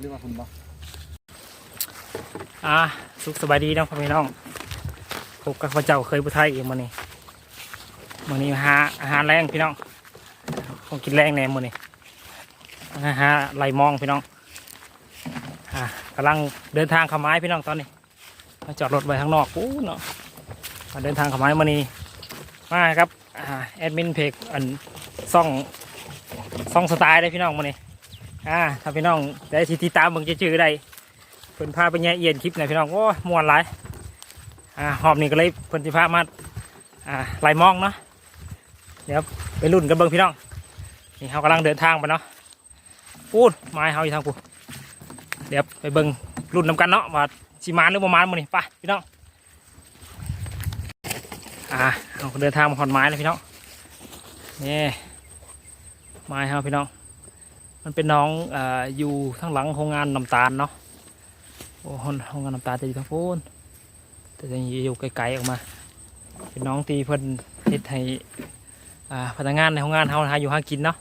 เรียว่าคุณบอ่าสุขสบายดีน้องพ่อแม่น้องพบกับพระเจ้าเคยผู้ไทยอีกมื้นี้มันนี้หาอาหารแรงพี่น้องคงกินแรงแน่มื้อนี้นะฮะไหลมองพี่น้องอ่ากำลังเดินทางขมายพี่น้องตอนนี้มาจอดรถไว้ข้างนอกปู้เนาะมาเดินทางขมาไมื้อนนี้มาครับอ่าแอดมินเพจอันซ่องซ่องสไตล์ได้พี่น้องมันนี้ อ่าถ้าพี่น้องได้ที่ติดตามเบิ่งจะจื้อได้เพิ่นพาไปแย่เอียนคลิปหน่อยพี่น้องโอ้ม่วนหลายอ่าหอบนี่ก็เลยเพิ่นสิพามาอ่าไล่มองเนาะเดี๋ยวไปรุ่นกันเบิ่งพี่น้องนี่เขากำลังเดินทางไปเนาะพูดไม้เฮาอยู่ทางปูเดี๋ยวไปเบิ่งรุ่นนำกันเนาะว่าสิมานหรือบ่มานมื้อนี้ไปพี่น้องอ่าเราเดินทางมาหอนไม้เลยพี่น้องนี่ไม้เฮาพี่น้อง มันเป็นน้องอ่าอยู่ทางหลังโรงงานน้ำตาลเนาะโอ้ห้องงานน้ำตาจะอยู่ทางโน้นแต่จะอยู่ไกลๆออกมา เป็นน้องตีเพิ่นเฮ็ดให้อ่าพนักงานในโรงงานเฮาหาอยู่หากินเนาะ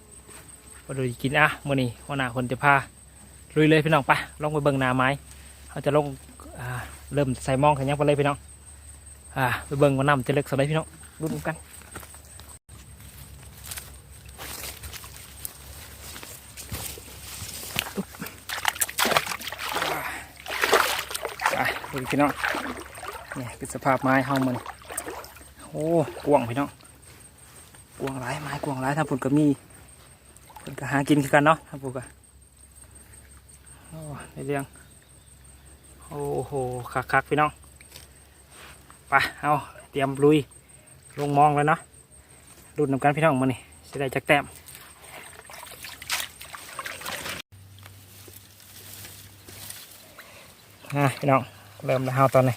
มาดูกินอะมื้อนี้หัวหน้าคนจะพาลุยเลยพี่น้องไปลงไปเบิ่งนาไม้เขาจะลงเริ่มใส่มองขันยังไปเลยพี่น้องอ่าไปเบิ่งว่าน้ำจะเล็กสักไหนพี่น้องรุ่นกันูพี่น้องนี่คือสภาพไม้เฮามันโอ้กวงพี่น้องกวงหลายไม้กวงหลายถ้าผุนก็มีผุนก็หากินคือกันเนาะถ้าผุนก็โอ้ในเรื่องโอ้โหคักคักๆพี่น้องไปเอาเตรียมลุยลงมองแล้วเนาะรุ่นนำกันพี่น้องมันนี่จะได้จักแต้มอะพี่น้อง เริ่มแล้วเฮาตอนนี้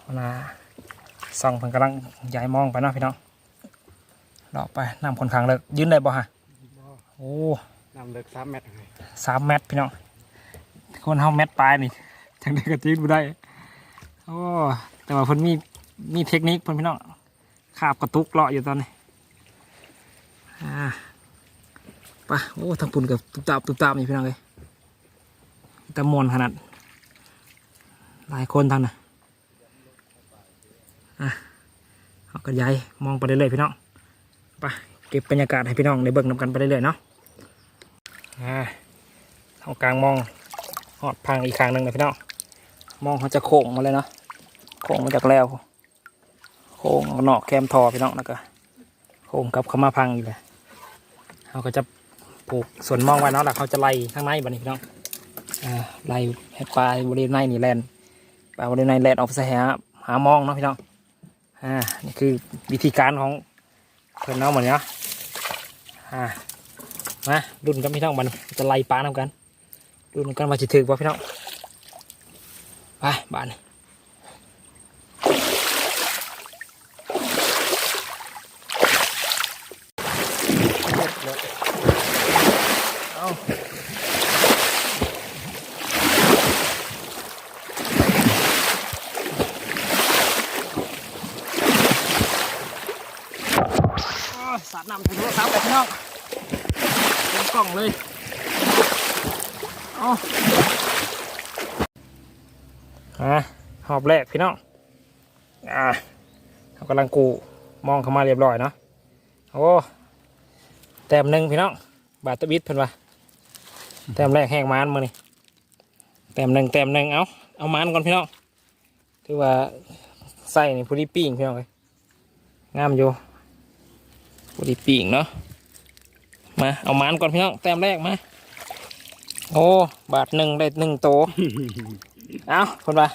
เอานะส่องเพิ่นกำลังย้ายมองไปเนาะพี่น้องเลาะไปน้ำคนขังเลิกยืนได้บ่ฮะโอ้นำเลิกสามเมตรสามเมตรพี่น้องคนเฮาเมตรปลายนี่จังได้ก็ตีนบ่ได้โอ้แต่ว่าเพิ่นมีมีเทคนิคเพิ่นพี่น้องขาบกระตุกเลาะอยู่ตอนนี้อ่าไปโอ้ทางปุ่นกับตุบตาบตุบตาบนี่พี่น้องเลย แตะมวนขนาด หลายคนทางน่ะอะเอากระยายมองไปเรื่อยๆพี่น้องไปเก็บบรรยากาศให้พี่น้องในเบิ่งนำกันไปเรื่อยๆเนาะอ่าเอากลางมองหอดพังอีกครั้งหนึ่งเลยพี่น้องมองเขาจะโค้งมาเลยเนาะโค้งมาจากแล้ว โค้งออกนอกแคมทอพี่น้องแล้วก็โค้งกับเข้ามาพังอีกเลยเขาก็จะปลูกส่วนมองไว้เนาะแล้วเขาจะไล่ข้างในบัดนี้พี่น้อง ไล่ให้ปลาบริเวณในนี่แลนปลาบริเวณในแลนออกไปใส่หาหามองเนาะพี่น้องอ่านี่คือวิธีการของเพื่อนน้องเหมือนเนาะอ่ามารุ่นกับพี่น้องมันจะไล่ปลานำกันรุ่นกันมาจิถือว่าพี่น้องไปบ้านเอาโอ้ยสาดน้ำถึงโทรศัพท์ไปพี่น้อง เต็มกล่องเลยเอาอะ หอบแรกพี่น้องอ่าเขากำลังกูมองเข้ามาเรียบร้อยเนาะโอ้แต้มหนึ่งพี่น้องบาทตะบิดเพิ่นว่าแต้มแรกแห้งมานมานี่แต้มหนึ่งแต้มหนึ่งเอาเอามานก่อนพี่น้องถือว่าใส่นี่พอดีปิ้งพี่น้องเลยงามอยู่พอดีปิ้งเนาะมาเอาหมานก่อนพี่น้องแต้มแรกมาโอ้บาทหนึ่งได้หนึ่งโตเอาคนว่า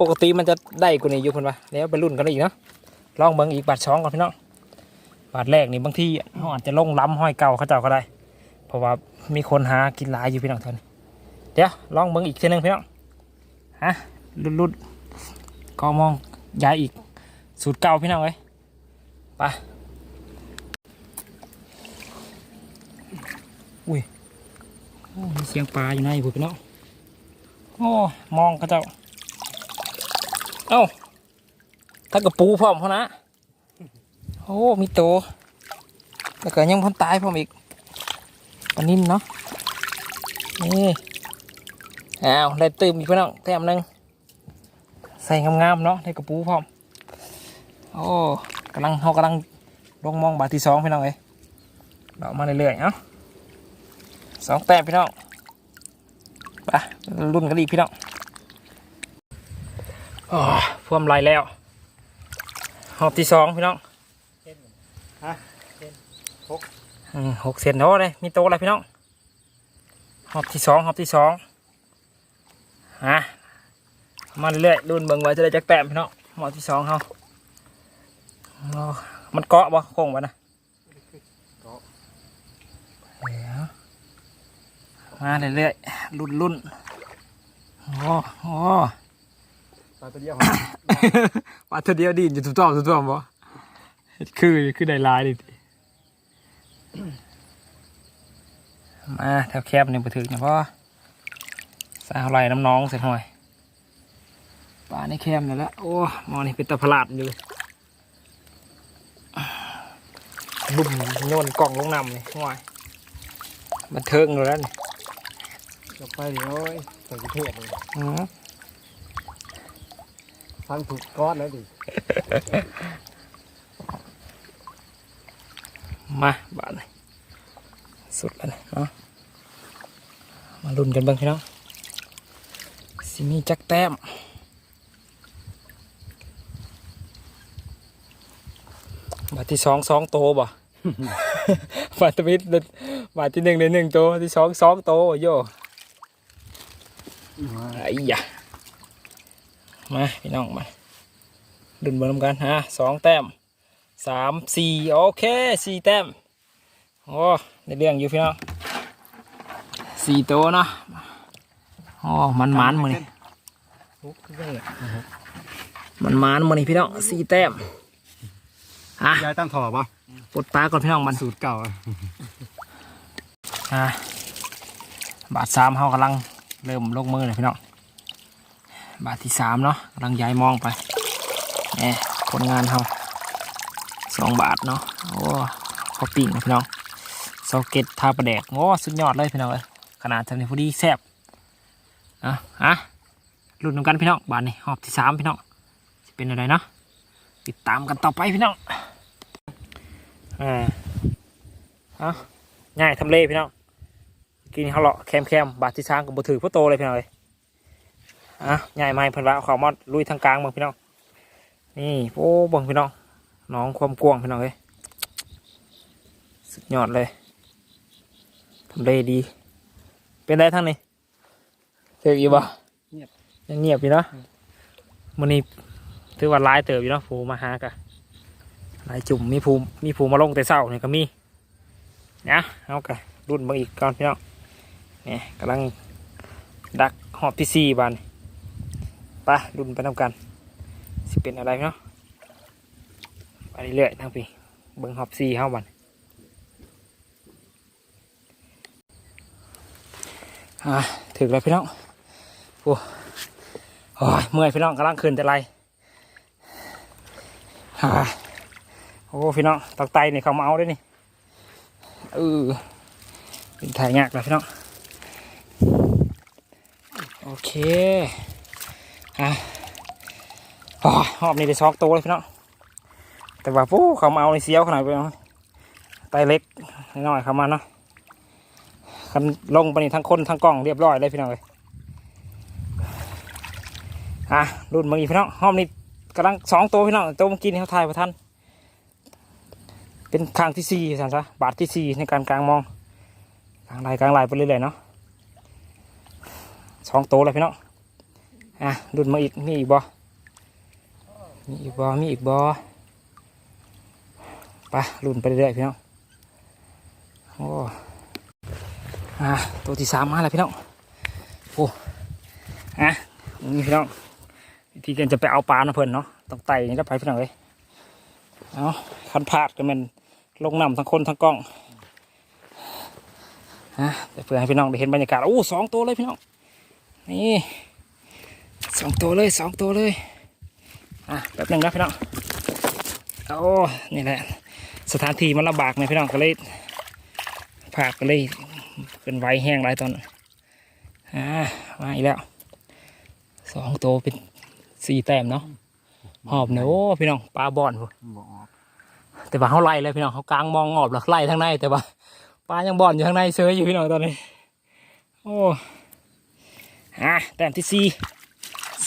ปกติมันจะได้กว่านี้อยู่คนว่าแล้วไปรุ่นกันอีกเนาะลองเบิ่งอีกบาทสองก่อนพี่น้องบาทแรกนี่บางที่เขาอาจจะลงล้ำห้อยเก่าเขาเจ้าก็ได้ เพราะว่ามีคนหากินหลายอยู่พี่น้องท่านเดี๋ยวลองเบิ่งอีกทีนึงพี่น้องฮะรุ่นรุ่นก็มองย้ายอีกสูตรเก่าพี่น้องเลยไปโอ้มีเสียงปลาอยู่ในบุพี่น้องโอ้มองเขาเจ้า เอ้าถ้ากระปูพร้อมเขานะโอ้มีโตวแล้วก็ยังพ้นตายพร้อมอีกปนิ่นเนาะนี่อ้าวได้ตื่มอีกพี่น้องแต้มหนึงใส่งามๆเนาะในกระปูพร้อมโอ้กำลังเขากำลังลงมองบาทที่สองพี่น้องเอ้ยเรามาเรื่อยๆเอ้าสองแต้มพี่น้องไปรุ่นกันอีกพี่น้อง พ่วมไหลแล้วหอบที่สองพี่น้องฮะเส้นหกหกเซนโอ้เลยมีโตอะไรพี่น้องหอบที่สองหอบที่สองฮะมาเรื่อยๆรุ่นเบิ่งไว้จะได้จักแต้มพี่น้องหอบที่สองเขามันเกาะบ่คงวะนะมาเรื่อยๆรุ่นรุ่นโอ้โห ปลาตัวเดียวปลาเธอเดียวดีนอยู่ทุกตัวทุกตัวบ่คือคือได้ลายดิมาแถวแคบนี่ไปถึงนะพ่อสาวไหลน้ำน้องเสร็จหน่อยปลาในแคมนี่แหละโอ้หมอนี่เป็นตะพลาดอยู่บุ่มโยนกล่องลงน้ำนี่ห่วยบันเทิงเลยแล้วนี่จะไปเดี๋ยวโอ้ยใส่กระเทศเลยอืม ฟังถูกก้อนแล้วดิ มาบาดนี่สุดแล้วนี่เนาะมาลุ้นกันเบ้างพี่น้องสิมีจักแต้มบาทที่สองสองโตบ่บาทที่มิดบาทที่หนึ่งในหนึ่งโตที่สองสองโตโยไอ้ยะ มาพี่น้องมาดุนเบอร์นำกันฮะสองแต้มสามสี่โอเคสี่แต้มโอ้ในเรื่องอยู่พี่น้องสี่โตเนาะโอ้มันมันๆมือนี่ทุกเรื่องเลยมันมันๆมือนี่พี่น้องสี่แต้มอะยายตั้งถอป่ะปลดปลาก่อนพี่น้องมันสูตรเก่าอะอะบาทสามเขากำลังเริ่มลงมือเลยพี่น้อง บาทที่สามเนาะกำลังย้ายมองไปเนี่ยผลงานเขาสองบาทเนาะโอ้เขาปิ้งนะพี่น้องโซเก็ตทาประแดกโอ้สุดยอดเลยพี่น้องเลยขนาดทำในพอดีแซ่บอะอะรุ่นนำกันพี่น้องบาทนี่หอบที่สามพี่น้องจะเป็นอะไรเนาะติดตามกันต่อไปพี่น้องอ่าเอาง่ายทำเลพี่น้องกินเขาเลาะแคมแคมบาดที่ช้างกับบถือพ่อโตเลยพี่น้องเลย อะง่ายไหมเพันว่าเอาเขามาลุยทางกลางเบิ่งพี่น้อง นี่โอ้เบิ่งพี่น้อง น้องความกว้างพี่น้องเลยสุดยอดเลยทำเลดี เป็นได้ทั้งนี้เจออยู่บ่ยังเงียบอยู่เนาะมันนี้ถือว่าร้ายเติบอยู่เนาะผูมาหากะหลายจุ่มมีผูมีผูมาลงแต่เศร้าเนี่ยก็มีนะเอากะรุ่นมาอีกก่อนพี่น้องเนี่ยกำลังดักหอบที่สี่บาน ไปรุ่นไปทำกัน สิเป็นอะไรเนาะไปเรื่อยๆทั้งปีเบิ้งหอบสีเข้าบันอะถึงแล้วพี่น้องโอ้โอ้ยเมื่อยพี่น้องกำลังขึ้นแต่ไรอ่าโอ้พี่น้องตักไตนี่เขามาเอาด้วยนี่เออเป็นถ่ายยากแล้วพี่น้องโอเค อะอ๋อหอบนี่ได้ซอกตัวเลยพี่น้องแต่ว่าปู้เขามาเอาในเสี้ยวขนาดไปเนาะไตเล็กน้อยเขามาเนาะคันลงไปนี่ทั้งคนทั้งกล้องเรียบร้อยเลยพี่น้องเลยอะรุ่นบางอีพี่น้องหอบนี่กำลังสองตัวพี่น้องตัวเมื่อกี้นี่เขาถ่ายประทันเป็นครั้งที่สี่สันซะบาทที่สี่ในการกลางมองกลางลายกลางลายไปเรื่อยๆเนาะสองโตวเลยพี่น้อง อะดุนมาอีกมีอีกบ่มีอีกบ่มีอีกบ่ไปรุ่นไปเรื่อยๆพี่น้องโอ้อะตัวที่สามมาแล้วพี่น้องโอ้อะนี่พี่น้องวิธีการจะไปเอาปลานะเพิ่นเนาะต้องไต่นี่แล้วไปพี่น้องเลยเอาคันพลาดก็แมันลงน้ำทั้งคนทั้งกล้องอะเพื่อให้พี่น้องได้เห็นบรรยากาศโอ้สองตัวเลยพี่น้องนี่ สองตัวเลยสองตัวเลย อะแป๊บหนึงนะพี่น้องโอ้นี่แหละ สถานที่มันลำบากนะพี่น้องก็เลยผากก็เลยเป็นไวแห้งหลายตอนอ่ามาอีกแล้วสองตัวเป็นสี่แต้มเนาะหอบเนี่ยโอ้พี่น้องปลาบอนแต่ว่าเขาไล่เลยพี่น้องเขากลางมองงอบแล้วไล่ทางในแต่ว่าปลายังบอนอยู่ข้างในเซยอยู่พี่น้องตอนนี้ โอ้อะแต้มที่สี่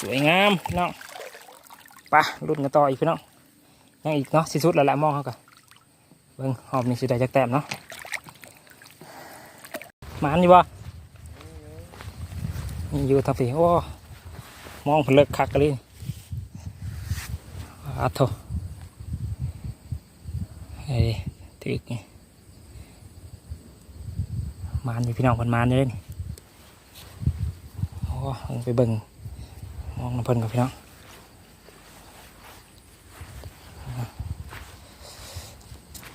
สวยงามพี่น้องปะรุ่นกันต่ออีกพี่น้องยังอีกเนาะสิสุดแล้วแหละมองเขากันเบิ่งหอบนี่สิได้จากแต้มเนาะหมานอยู่บ่นี่อยู่ทับสิโอ้มองเพนเลิกคักกันเลยอาโถไอ้ถึกนี่มานอยู่พี่น้องคนมานี่เลยนี่โอ้ลงไปเบิ่ง องน้ำเพิ่นกับพี่น้อง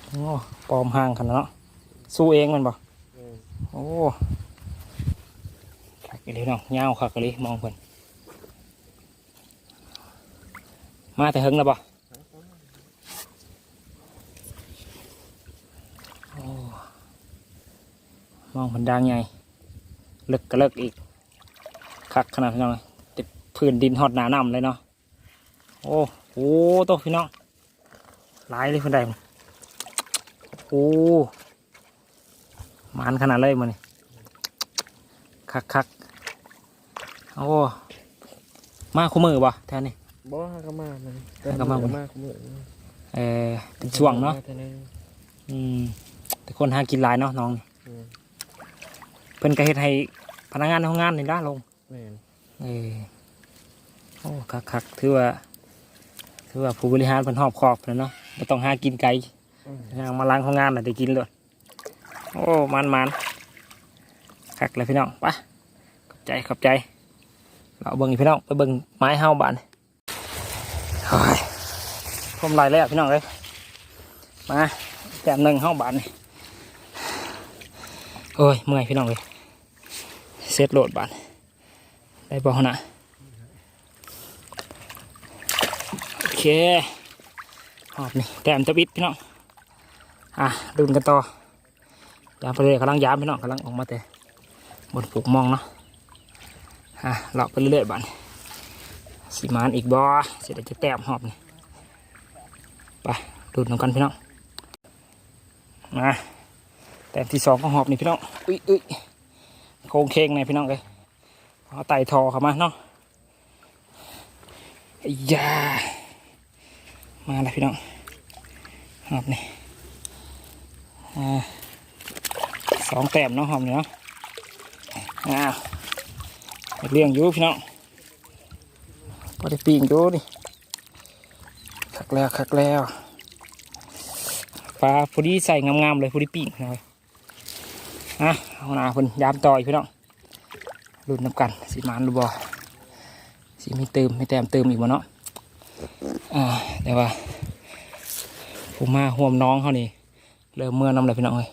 โอ้ปลอมห่างขนาดเนาะสู้เองแมันบ่โอ้คักอีหลีเนาะยาวคักอีหลีมองเพิ่นมาแต่เฮงแล้วบ่โอ้มองมันดังใหญ่เลิกก็เลิกอีกคักขนาดพี่น้องติด พื้นดินหอดหนาน้ำเลยเนาะโอ้โหโตพี่น้องหลายเลยคนใดมันโอ้มันขนาดเลยมันนี่คักคักโอ้มาคู่มือบ่แทนนี่บ่ฮากามามันฮากามาฮมาคุมือเออเป็นช่วงเนาะแต่นึงอืมแต่คนหากินหลายเนาะน้องนี่อืมเพิ่นก็เฮ็ดให้พนักงานในโรงงานนี่ละลงแม่นเออ โอ้คักคักถือว่าถือว่าผู้บริหารเป็นหอบขอบเลยเนาะไม่ต้องหากินไกลอืมย่างมาล้างห้องงานน่ะได้กินเลยโอ้มันมันคักเลยพี่น้องไปขอบใจขอบใจ เราเบิ่งพี่น้องไปเบิ่งไม้เฮาบานเฮ้ยพรมลายแล้วพี่น้องเลยมาแต้มหนึ่งเฮาบานนี่โอ้ยเมื่อยพี่น้องเลยเซตโหลดบานได้บ่นะโอ เคหอบนี่แต้มตะบิดพี่น้องอะดุนกันต่อยามไปเลยกำลังยามพี่น้องกำลังออกมาแต่บนปลูกมองเนาะฮะเลาะไปเรื่อยๆบ้านสีมานอีกบ่เสร็จแล้วจะแต้มหอบนี่ไปดูดน้ำกันพี่น้องมาแต้มที่สองของหอบนี่พี่น้องอุ้ยอุ้ยโค้งเคงในพี่น้องเลยเอาไต่ทอเข้ามาเนาะไอ้ยา มาแล้วพี่น้องหอบนี่อ่าสองแต้มเนาะหอบนี่เนาะอ้าวเลี้ยงอยู่พี่น้องพอได้ปีงอยู่ดิคักแล้วคักแล้วปลาพอดีใส่งามๆเลยพอดีปีงหน่อยฮะเอาหน้าเพิ่นยามต่ออีกพี่น้องรุ่นน้ำกันสีมานรูบอสีมีเติมไมีแต้มเติมอีกบ่เนาะ อ่าแต่ว่าผมมาห่วมน้องเขานี่เริ่มเมื่อน้ำเลยพี่น้องเลย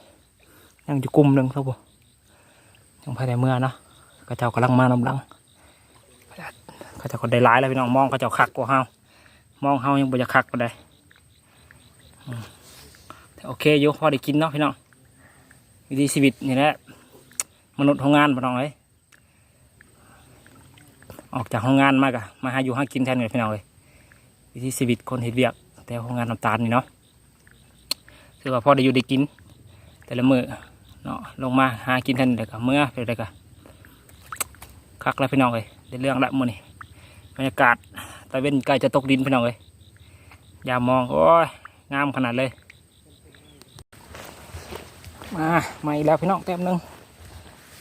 ยังอยู่กลุ่มหนึ่งครับผมยังภายในเมื่อเนาะเขาเจ้ากำลังมานำหลังเขาเจ้าก็ได้ร้ายแล้วพี่น้องมองเขาเจ้าคักกว่าเฮามองเฮายังบ่จะคักกว่าใดอืมแต่โอเคอยู่พอได้กินเนาะพี่น้องวิธีชีวิตนี่แหละมนุษย์ทำงานพี่น้องเลยออกจากห้องงานมากอะมาหาอยู่หากินแทนกันพี่น้องเลย วิธีชีวิตคนเห็ดเวียก แต่ห้องงานน้ำตาลนี่เนาะถือว่าพ่อได้อยู่ได้กิน แต่ละมือเนาะลงมาหากินแทนเด็กกับเมื่อเป็นเด็กคักแล้วพี่น้องเลยได้เรื่องละมือนี่บรรยากาศตะเวนใกล้จะตกดินพี่น้องเลยอย่ามองโอ้ยงามขนาดเลย มามาอีกแล้วพี่น้องแต้มหนึง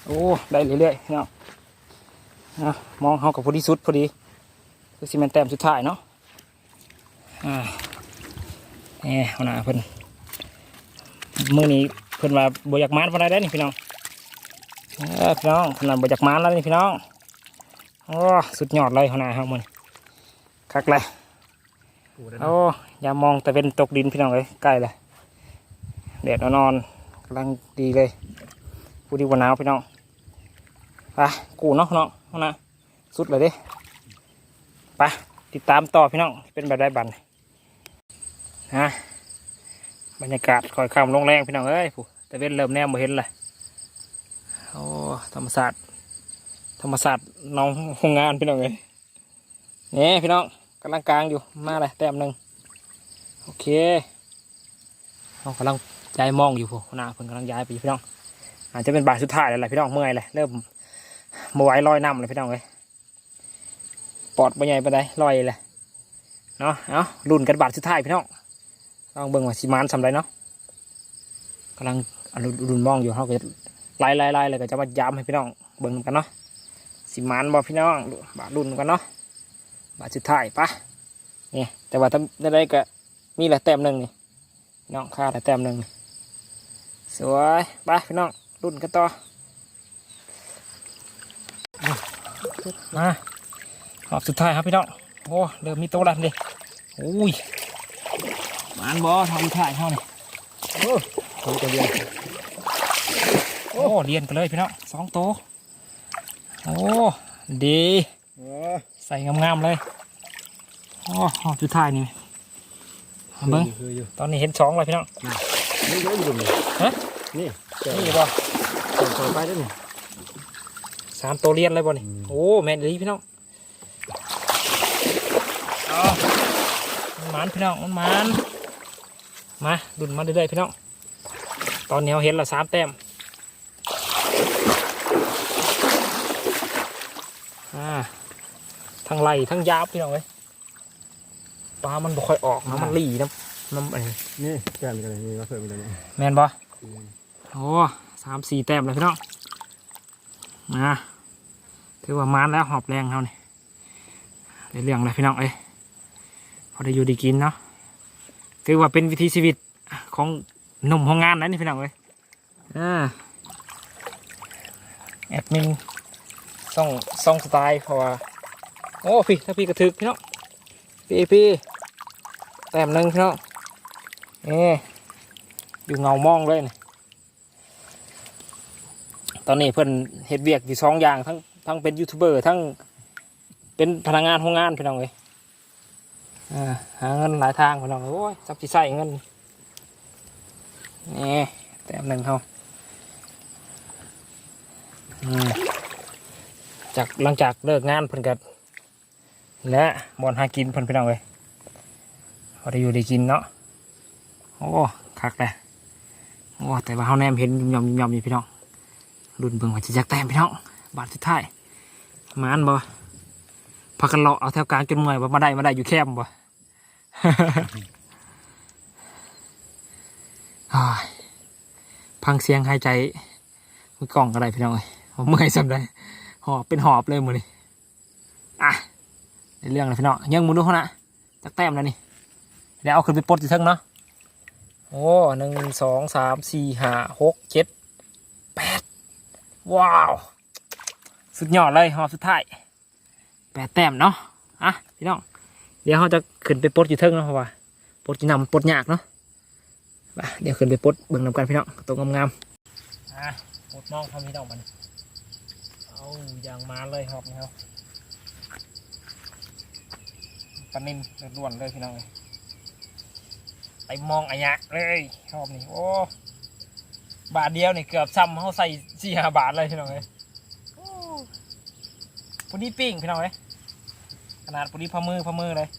โอ้ได้เรื่อยๆพี่น้องนะมองเขากับพอดีสุดพอดีคือซีเมนแต้มสุดท้ายเนาะ อ่าแหมเอาหน้าเพิ่นมือนี้เพิ่นว่าบอยากมานพอได้ได้อนี่พี่น้องเออพี่น้องขนาดบจากมานแล้วนี่พี่น้องโอ้สุดยอดเลยขนาดครับมันคักเลยกูได้โอ้อย่ามองแต่เป็นตกดินพี่น้องเลยใกล้เลยแดดนอนๆกำลังดีเลยผู้ดีกว่าหนาวพี่น้องไปกูเนาะเนาะเอานะสุดเลยเดิไปติดตามต่อพี่น้องเป็นแบบได้บัน ฮะบรรยากาศคอยคำลงแรงพี่น้องเอ้ยผู้แต่เว้นเริ่มแนมมาเห็นเลยโอ้ธรรมศาสตร์ธรรมศาสตร์น้องโรงงานพี่น้องเลยนี่พี่น้องกำลังกลางอยู่มาเลยแต้มหนึ่งโอเคเรากำลังย้ายมองอยู่พวกหน้าเพิ่นกำลังย้ายไปพี่น้อง อาจจะเป็นบาทสุดท้ายแล้วแหละพี่น้องเมื่อยเลยเริ่มมาไหวลอยน้ำเลยพี่น้องเลยปอดใบใหญ่ไปได้ลอยเลยเนาะเอารุ่นกันบาทสุดท้ายพี่น้อง ลองเบิ่งว่าสิมานสำไรเนาะกำลังอรุ่นมองอยู่เขาก็จะไล่ไล่ไล่เลยก็จะมาย้ำให้พี่น้องเบิ่งกันเนาะสิมานบอพี่น้องบาทรุ่นกันเนาะบาสุดท้ายปะนี่แต่ว่าถ้าได้ก็มีแหละแต้มหนึ่งนี่พี่น้องค่าแต่แต้มหนึ่งสวยไปพี่น้องรุ่นกันต่อมาหอบสุดท้ายครับพี่น้องโอ้เริ่มมีโตแล้วดิอุ้ย มานบอทำสุดท้ายเขานี่โอ้ผมจะเรียนโอ้เรียนกันเลยพี่น้องสองโตโอ้ดีเออใส่งามๆเลยโอ้หอบสุดท้ายนี่เอาเบิ้งคืออยู่ตอนนี้เห็นสองเลยพี่น้องนี่เยอะอยู่นี่ฮะนี่เจ้านี่บ่ส่งต่อไปได้นี่สามตัวเรียนเลยบ่นี่โอ้แม่นดีพี่น้องเอามันหมันพี่น้องมันหมัน มาดุนมาเรื่อยๆพี่น้อง ตอนนี้เราเห็นและสามแต้มอ่าทั้งไหลทั้งยาวพี่น้องเลยปลา มันบ่ค่อยออกนะมันหลีนะน้ำอันนี้นี่แก้มกันเลยนี่มาเพิ่มกันเลยแมนบ่โอ้สามสี่แต้มเลยพี่น้องนะถือว่ามานแล้วหอบแรงเขานี่ได้เรื่องเลยพี่น้องเอ้ยพอได้อยู่ไดีกินเนาะ ถือว่าเป็นวิถีชีวิตของหนุ่มโรงงานนั้นนี่พี่น้องเอ้ยอ่าแอดมินส่องส่องสไตล์เพราะว่าโอ้พี่ถ้าพี่กระทึกพี่น้องพี่พี่แต้มหนึ่งพี่น้องเอ๊อยู่เงามองเลยนี่ตอนนี้เพิ่อนเฮ็ดเวียกอยู่สองอย่างทั้งทั้งเป็นยูทูบเบอร์ทั้งเป็นพนักงานโรงงานพี่น้องเลย หาเงินหลายทางพี่น้องโอ้ยจับจีใส่เงินนี่แต้มหนึ่งเขาอืมจากหลังจากเลิกงานเพิ่นกัและบอนหากินเพิ่นพี่น้องเลยพอได้อยู่ได้กินเนาะโอ้คักเลยโอ้แต่ว่าเขาแนมเห็นยอมยอมอยู่พี่น้องรุ่นเบิ่งว่าจะจักแต้มพี่น้องบาทสุดท้ายมานบ่ พากันเลาะเอาแถวกลางจนเมื่อยว่ามาได้มาได้อยู่แคบบ่พังเสียงหายใจมือกล่องก็ไดพี่น้องเอ้ยผมเมื่อยสำได้หอบเป็นหอบเลยมือนี่อะในเรื่องเลยพี่น้องยังมือดูเขานะจักแต้มแล้วนี่เดี๋ยวเอาขึ้นไปปลดอีกทั้งเนาะโอ้หนึ่งสองสามสี่ห้าหกเจ็ดแปดว้าว สุดยอดเลยหอบสุดท้าย แปดแต้มเนาะอะพี่น้องเดี๋ยวเขาจะขึ้นไปปลดอยู่เทิงเนาะเพราะว่าปลดจีนำปลดยากเนาะไปเดี๋ยวขึ้นไปปลดเบิ่งนำกันพี่น้องตัวงามๆอะปลดมองทำพี่น้องมันเอาอย่างมาเลยหอบนี่ครับปนิ่มล้วนเลยพี่น้องเลยไปมองอะยะเลยชอบนี่โอ้บาทเดียวนี่เกือบซ้ำเขาใส่สี่ห้าบาทเลยพี่น้องเลยโอ้ปุนี้ปิ้งพี่น้องเลย ขนาดปุนี้พอมือพอมือเลย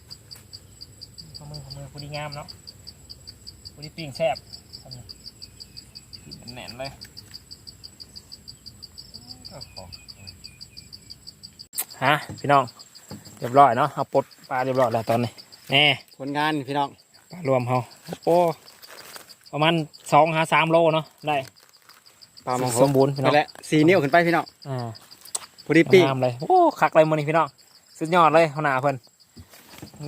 พอมือพอมือปุนี้งามเนาะปุนี้ปิ้งแซ่บทำนี่ปิ้งแน่นๆเลยฮะพี่น้องเรียบร้อยเนาะเอาปลดปลาเรียบร้อยแล้วตอนนี้แน่ผลงานพี่น้องปลารวมเขาโอ้ประมาณสองหาสามโลเนาะได้ปลาหมองสมบูรณ์พี่น้นั่องนแหละสี่นิ้วขึ้นไปพี่น้องอ่าพอดีปีกงามเลยโอ้คักเลยมือนี่พี่น้อง สุดยอดเลยขนาดเพิ่น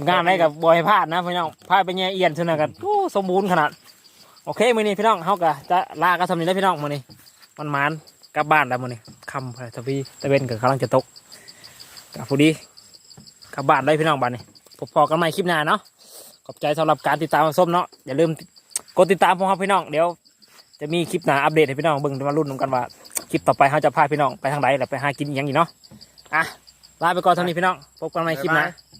งามได้กับบอยพลาดนะพี่น้องพลาดไปแง่เอียนชนะกันโอ้สมบูรณ์ขนาด โอเคมือนี้พี่น้องเขาก็จะลากันสำนี้แล้วพี่น้องมือนี้มันมานกลับบ้านแล้วมือนี้คำพรทวีตะเวนกับกำลังจะตกกับพอดีกลับบ้านเลยพี่น้องบ้านนี้พบพอกันใหม่คลิปหน้าเนาะขอบใจสำหรับการติดตามรับชมเนาะอย่าลืมกดติดตามพวกเราพี่น้องเดี๋ยว จะมีคลิปหน้าอัปเดตให้พี่น้องเบิ่งมารุ่นนำกันว่าคลิปต่อไปเขาจะพาพี่น้องไปทางไหนแล้วไปหากินอย่างอีกเนาะอะ ลาไปก่อนเท่านี้พี่น้องพบกันใหม่คลิปหน้า บ๊ายบาย